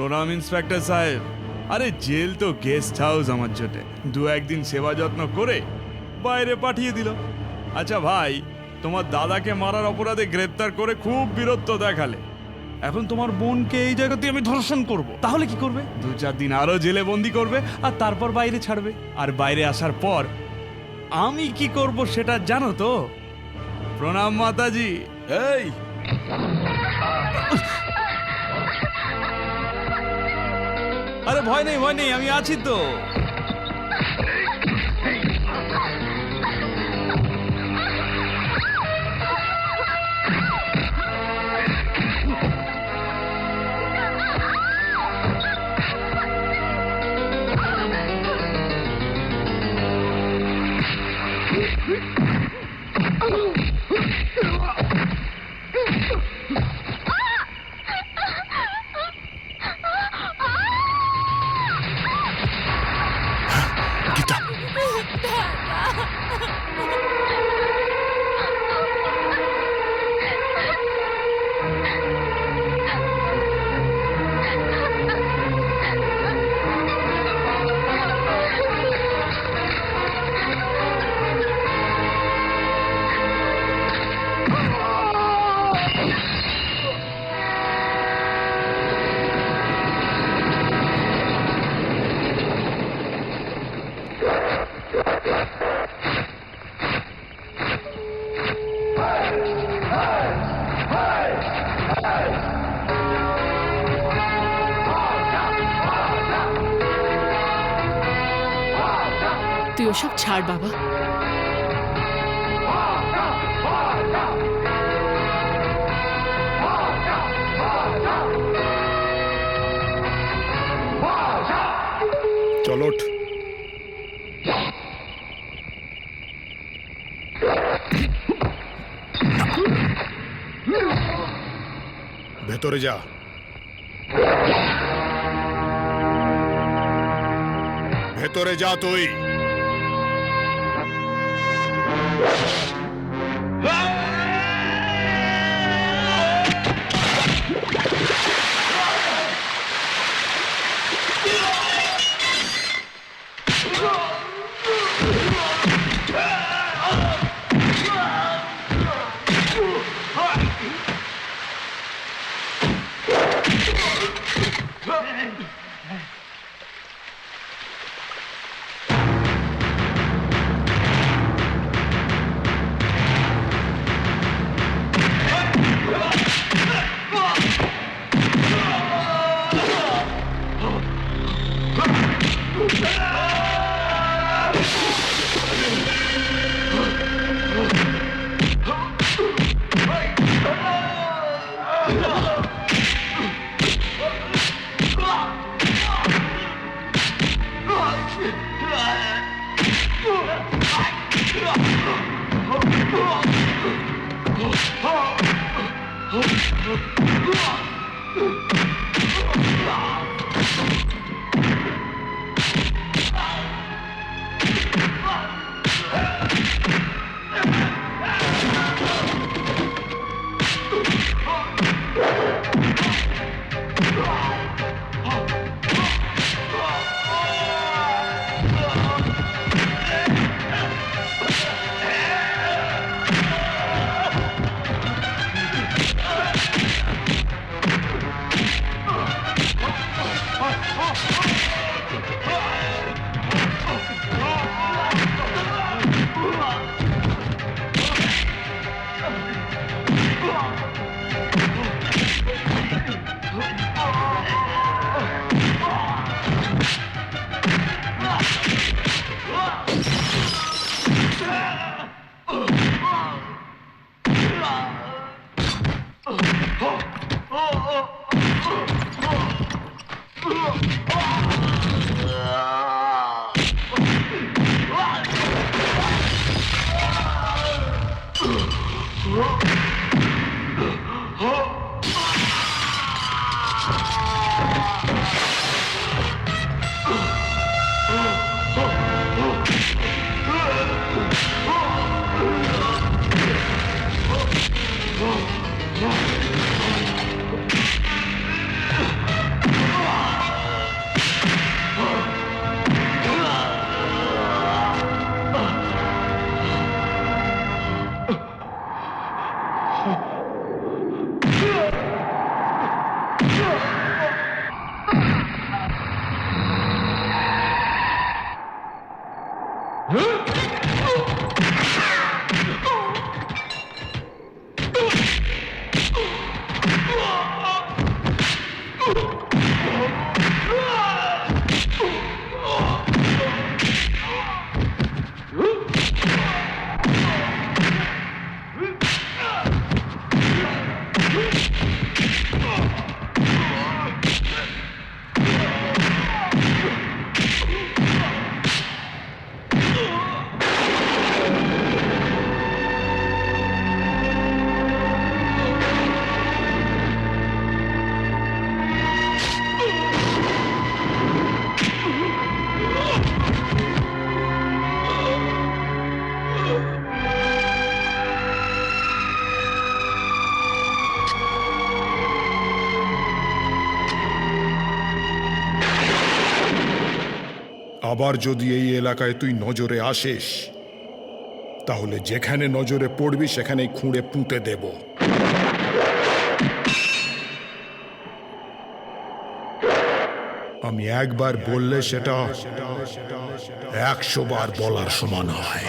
প্রণাম, ইন্সপেক্টর সাহেব। আরে, জেল তো গেস্ট হাউস আমার জোটে। দু একদিন সেবা যত্ন করে বাইরে পাঠিয়ে দিল। আচ্ছা ভাই, তোমার দাদাকে মারার অপরাধে গ্রেপ্তার করে খুব বীরত্ব দেখালে। এখন তোমার বোনকে এই জায়গাতে আমি ধর্ষণ করব। তাহলে কি করবে? দু চার দিন আরও জেলে বন্দি করবে আর তারপর বাইরে ছাড়বে। আর বাইরে আসার পর আমি কি করব সেটা জানো তো? প্রণাম, মাতাজি। এই! আরে ভয় নেই ভয় নেই আমি আছি তো। ওসব ছাড় বাবা। চল। ভেতরে যা। ভেতরে যা তুই। you. Oh, Uhum. আবার যদি এই এলাকায় তুই নজরে আসিস, তাহলে যেখানে নজরে পড়বি, সেখানেই খুঁড়ে পুঁতে দেব। আমি একবার বললে সেটা একশো বার বলার সমান হয়।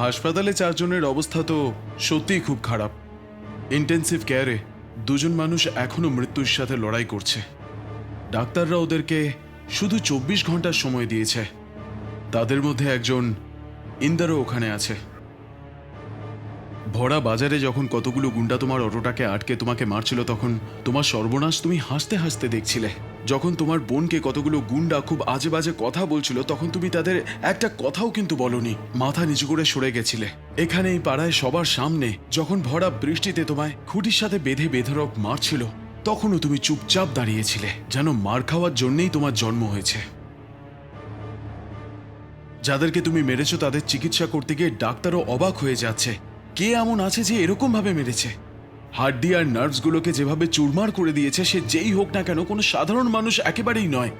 হাসপাতালে চারজনের অবস্থা তো সত্যিই খুব খারাপ। ইন্টেন্সিভ কেয়ারে দুজন মানুষ এখনও মৃত্যুর সাথে লড়াই করছে। ডাক্তাররা ওদেরকে শুধু চব্বিশ ঘণ্টার সময় দিয়েছে। তাদের মধ্যে একজন ইন্দারও ওখানে আছে। ভরা বাজারে যখন কতগুলো গুন্ডা তোমার অটোটাকে আটকে তোমাকে মারছিল, তখন তোমার সর্বনাশ তুমি হাসতে হাসতে দেখছিলে। যখন তোমার বোনকে কতগুলো গুন্ডা খুব আজে বাজে কথা বলছিল, তখন তুমি তাদের একটা কথাও কিন্তু বলনি। মাথা নিচু করে সরে গেছিলে। এখানে এই পাড়ায় সবার সামনে যখন ভরা বৃষ্টিতে তোমায় খুঁটির সাথে বেঁধে বেধরক মারছিল, তখনও তুমি চুপচাপ দাঁড়িয়েছিলে, যেন মার খাওয়ার জন্যেই তোমার জন্ম হয়েছে। যাদেরকে তুমি মেরেছো তাদের চিকিৎসা করতে গিয়ে ডাক্তারও অবাক হয়ে যাচ্ছে। কে এমন আছে যে এরকম ভাবে মেরেছে? হাড্ডি আর নার্ভসগুলোকে যেভাবে চুরমার করে দিয়েছে, সে যেই হোক না কেন কোনো সাধারণ মানুষ একেবারেই নয়।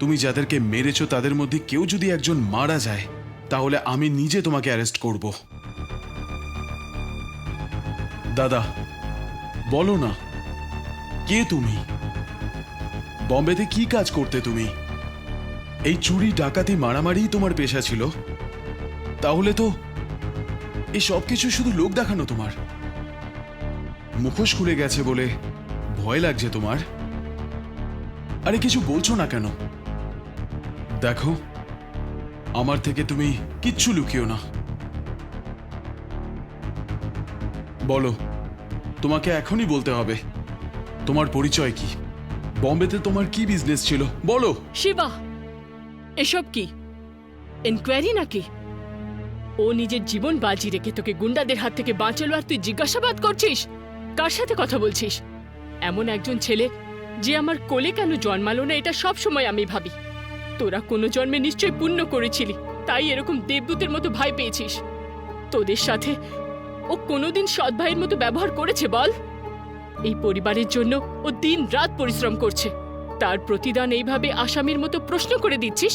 তুমি যাদেরকে মেরেছ, তাদের মধ্যে কেউ যদি একজন মারা যায়, তাহলে আমি নিজে তোমাকে অ্যারেস্ট করব। দাদা, বলো না, কে তুমি? বম্বেতে কি কাজ করতে তুমি? এই চুরি, ডাকাতি মারামারিই তোমার পেশা ছিল। তাহলে তো এই সব কিছু শুধু লোক দেখানো তোমার। মুখোশ খুলে গেছে বলে ভয় লাগছে তোমার? আরে কিছু বলছো না কেন? দেখো, আমার থেকে তুমি কিচ্ছু লুকিও না। বলো, তোমাকে এখনই বলতে হবে, তোমার পরিচয় কি? বম্বেতে তোমার কি বিজনেস ছিল? বলো। শিবা, এসব কি? এনকোয়ারি নাকি? ও নিজের জীবন বাজি রেখে তোকে গুন্ডাদের হাত থেকে বাঁচালো আর তুই জিজ্ঞাসাবাদ করছিস? কার সাথে কথা বলছিস? এমন একজন ছেলে যে আমার কোলে কেন জন্মালো না, এটা সব সময় আমি ভাবি। তোরা কোনো জন্মে নিশ্চয় পুণ্য করেছিলি, তাই এরকম দেবদূতের মতো ভাই পেয়েছিস। তোদের সাথে ও কোনোদিন সৎ ভাইয়ের মতো ব্যবহার করেছে, বল। এই পরিবারের জন্য ও দিন রাত পরিশ্রম করছে। তার প্রতিদান এইভাবে আসামির মতো প্রশ্ন করে দিচ্ছিস?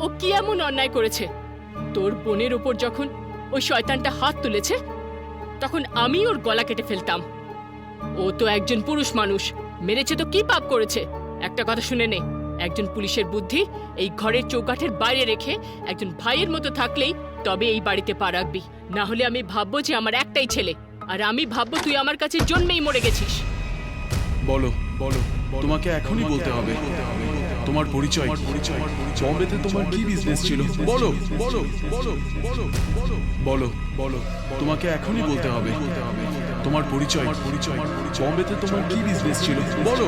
ও কি এমন অন্যায় করেছে? তোর বোনের ওপর যখন ওই শয়তানটা হাত তুলেছে, তখন আমি ওর গলা কেটে ফেলতাম। ও তো একজন পুরুষ মানুষ। মেরেছে তো কি পাপ করেছে? একটা কথা শুনে নে। একজন পুলিশের বুদ্ধি এই ঘরের চৌকাঠের বাইরে রেখে একজন ভাইয়ের মতো থাকলেই তবে এই বাড়িতে পা রাখবি। না হলে আমি ভাববো যে আমার একটাই ছেলে। আর আমি ভাববো তুই আমার কাছে জন্মেই মরে গেছিস। বলো বলো তোমাকে এখনই বলতে হবে। তোমার পরিচয়। পরিচয় তোমার কি বিজনেস ছিল? বলো বলো বলো বলো বলো বলো। তোমাকে এখনই বলতে হবে। তোমার পরিচয় পরিচয় বম্বেতে তোমার কি বিজনেস ছিল? বলো।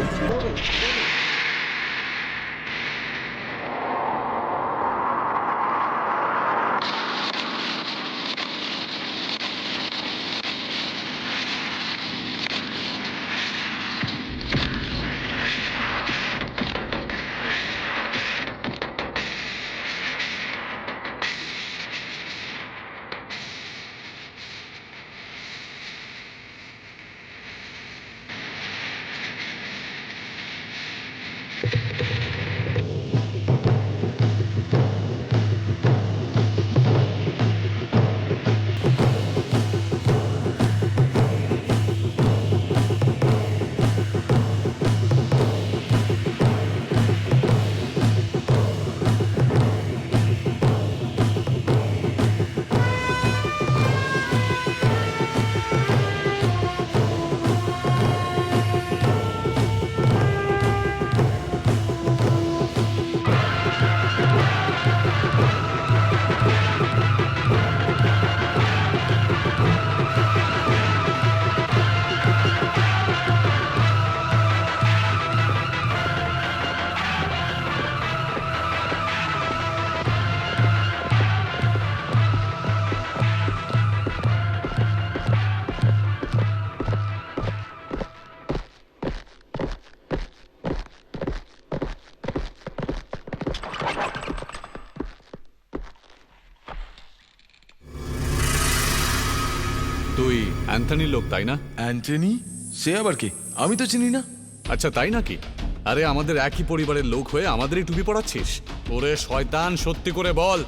অ্যান্থনির লোক তাই না? অ্যান্টনি সে আবার কি? আমি তো চিনি না। আচ্ছা তাই নাকি? আরে আমাদের একই পরিবারের লোক হয়ে আমাদেরই টুপি পড়াচ্ছিস ওরে শয়তান সত্যি করে বল।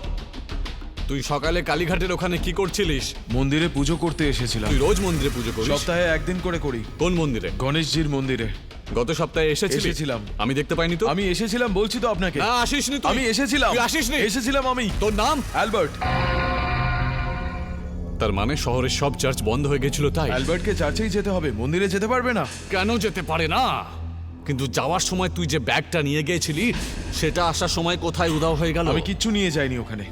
তুই সকালে কালীঘাটের ওখানে কি করছিলিস? মন্দিরে পুজো করতে এসেছিলাম। তুই রোজ মন্দিরে পুজো করিস? সপ্তাহে একদিন করে করি। কোন মন্দিরে? গণেশজির মন্দিরে। গত সপ্তাহে এসেছিলি? এসেছিলাম। আমি দেখতে পাইনি তো? আমি এসেছিলাম বলছি তো আপনাকে। না আসিসনি তুই। আমি এসেছিলাম। তুই আসিসনি? এসেছিলাম আমি। তোর নাম? অ্যালবার্ট। তার মানে শহরের সব চার্চ বন্ধ হয়ে গেছিল তাই। অ্যালবার্টকে চার্চেই যেতে হবে মন্দিরে যেতে পারবে না। কেন যেতে পারে না? কিন্তু যাওয়ার সময় তুই যে ব্যাগটা নিয়ে গিয়েছিলি সেটা আসার সময় কোথায় উধাও হয়ে গেল? আমি কিচ্ছু নিয়ে যাইনি ওখানে।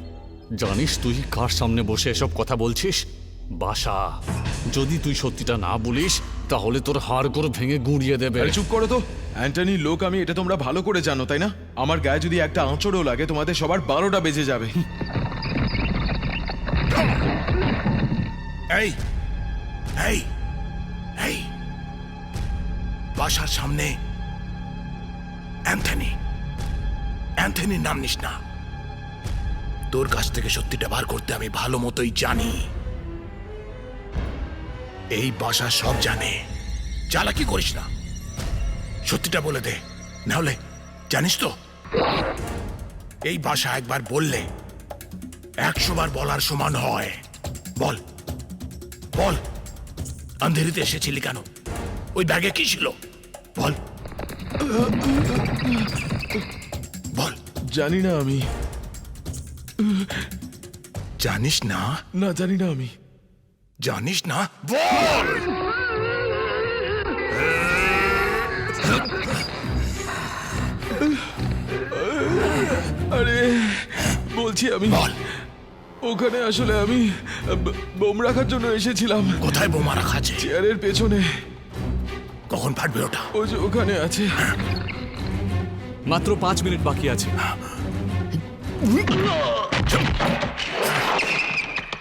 জানিস তুই কার সামনে বসে এসব কথা বলছিস? বাসা। যদি তুই সত্যিটা না বলিস তাহলে তোর হাড় করে ভেঙে গুঁড়িয়ে দেবে। আরে চুপ করো তো। অ্যান্টনির লোক আমি এটা তোমরা ভালো করে জানো তাই না? আমার গায়ে যদি একটা আঁচড়ও লাগে তোমাদের সবার বারোটা বেজে যাবে। এই এই এই, বাসার সামনে অ্যান্থনি, অ্যান্থনির নাম নিস না। তোর কাছ থেকে সত্যিটা বার করতে আমি ভালো মতোই জানি। এই বাসা সব জানে। চালাকি করিস না। সত্যিটা বলে দে। নাহলে, জানিস তো? এই বাসা একবার বললে একশো বার বলার সমান হয়। বল। বল আন্ধেরিতে এসেছিলি কেন? ওই ব্যাগে কি ছিল? বল। বল। জানি না আমি। জানিস না? না জানি না আমি। জানিস না? বল! আরে বলছি আমি। বল। ওখানে আসলে আমি বোম রাখার জন্য এসেছিলাম। কোথায় বোমা রাখা আছে? চেয়ারের পেছনে। কখন ফাটবে ওটা? ও যে ওখানে আছে। মাত্র পাঁচ মিনিট বাকি আছে।